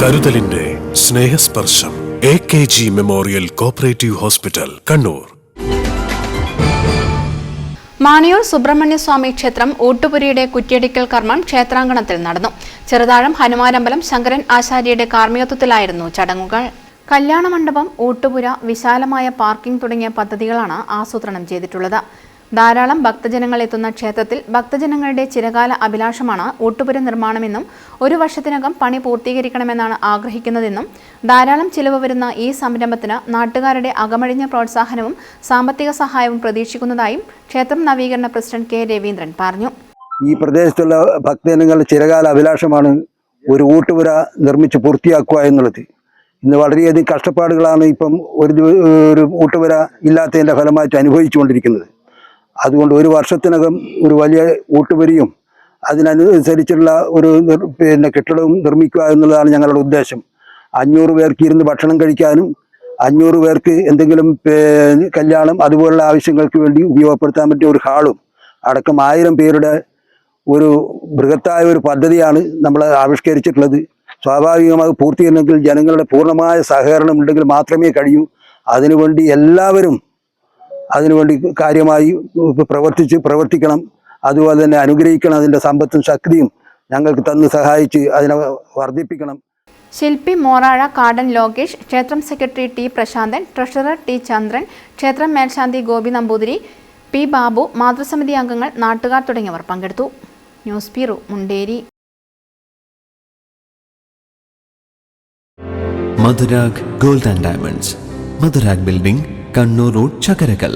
കരുതലിന്റെ Snehasparsham A K G memorial cooperative hospital Kannur. Maniyoor Subrahmanyaswamy ക്ഷേത്രം ഊട്ടുപുരിയുടെ കുറ്റിയടിക്കൽ കർമ്മം ക്ഷേത്രാങ്കണത്തിൽ നടന്നു. ചെറുതാഴം ഹനുമാരമ്പലം ശങ്കരൻ ആശാരിയുടെ കാർമ്മികത്വത്തിലായിരുന്നു ചടങ്ങുകൾ. കല്യാണ മണ്ഡപം ഊട്ടുപുര വിശാലമായ പാർക്കിംഗ് തുടങ്ങിയ പദ്ധതികളാണ് ആസൂത്രണം ചെയ്തിട്ടുള്ളത്. ധാരാളം ഭക്തജനങ്ങൾ എത്തുന്ന ക്ഷേത്രത്തിൽ ഭക്തജനങ്ങളുടെ ചിരകാല അഭിലാഷമാണ് ഓട്ടുപുര നിർമ്മാണമെന്നും ഒരു വർഷത്തിനകം പണി പൂർത്തീകരിക്കണമെന്നാണ് ആഗ്രഹിക്കുന്നതെന്നും ധാരാളം ചിലവ് വരുന്ന ഈ സംരംഭത്തിന് നാട്ടുകാരുടെ അകമഴിഞ്ഞ പ്രോത്സാഹനവും സാമ്പത്തിക സഹായവും പ്രതീക്ഷിക്കുന്നതായും ക്ഷേത്രം നവീകരണ പ്രസിഡന്റ് കെ രവീന്ദ്രൻ പറഞ്ഞു. ഈ പ്രദേശത്തുള്ള ഭക്തജനങ്ങളുടെ ചിരകാല അഭിലാഷമാണ് ഒരു ഊട്ടുപുര നിർമ്മിച്ച് പൂർത്തിയാക്കുക എന്നുള്ളത്. ഇന്ന് വളരെയധികം കഷ്ടപ്പാടുകളാണ് ഇപ്പം ഒരു ഒരു ഊട്ടുപുര ഇല്ലാത്തതിന്റെ ഫലമായിട്ട് അനുഭവിച്ചുകൊണ്ടിരിക്കുന്നത്. അതുകൊണ്ട് ഒരു വർഷത്തിനകം ഒരു വലിയ ഊട്ടുപരിയും അതിനനുസരിച്ചുള്ള ഒരു പിന്നെ കെട്ടിടവും നിർമ്മിക്കുക എന്നുള്ളതാണ് ഞങ്ങളുടെ ഉദ്ദേശം. അഞ്ഞൂറ് പേർക്ക് ഇരുന്ന് ഭക്ഷണം കഴിക്കാനും അഞ്ഞൂറ് പേർക്ക് എന്തെങ്കിലും കല്യാണം അതുപോലുള്ള ആവശ്യങ്ങൾക്ക് വേണ്ടി ഉപയോഗപ്പെടുത്താൻ പറ്റിയ ഒരു ഹാളും അടക്കം ആയിരം പേരുടെ ഒരു ബൃഹത്തായ ഒരു പദ്ധതിയാണ് നമ്മൾ ആവിഷ്കരിച്ചിട്ടുള്ളത്. സ്വാഭാവികമായി പൂർത്തീകരണമെങ്കിൽ ജനങ്ങളുടെ പൂർണമായ സഹകരണം ഉണ്ടെങ്കിൽ മാത്രമേ കഴിയൂ. അതിനുവേണ്ടി എല്ലാവരും അതിനുവേണ്ടി കാര്യമായി പ്രവർത്തിച്ച് പ്രവർത്തിക്കണം. അതുപോലെ തന്നെ അനുഗ്രഹിക്കണം അതിന്റെ സമ്പത്തും ശക്തിയും ഞങ്ങൾക്ക് തന്ന് സഹായിച്ച് അതിനെ വർദ്ധിപ്പിക്കണം. ശില്പി മോറാഴ കാടൻ ലോകേഷ് ക്ഷേത്രം secretary T Prasanthan treasurer T Chandran ക്ഷേത്രം മേൽശാന്തി ഗോപി നമ്പൂതിരി പി ബാബു മാതൃസമിതി അംഗങ്ങൾ നാട്ടുകാർ തുടങ്ങിയവർ പങ്കെടുത്തു. News bureau Munderi. Madhurag gold and diamonds Madhurag building Kannur road Chakkarakkal.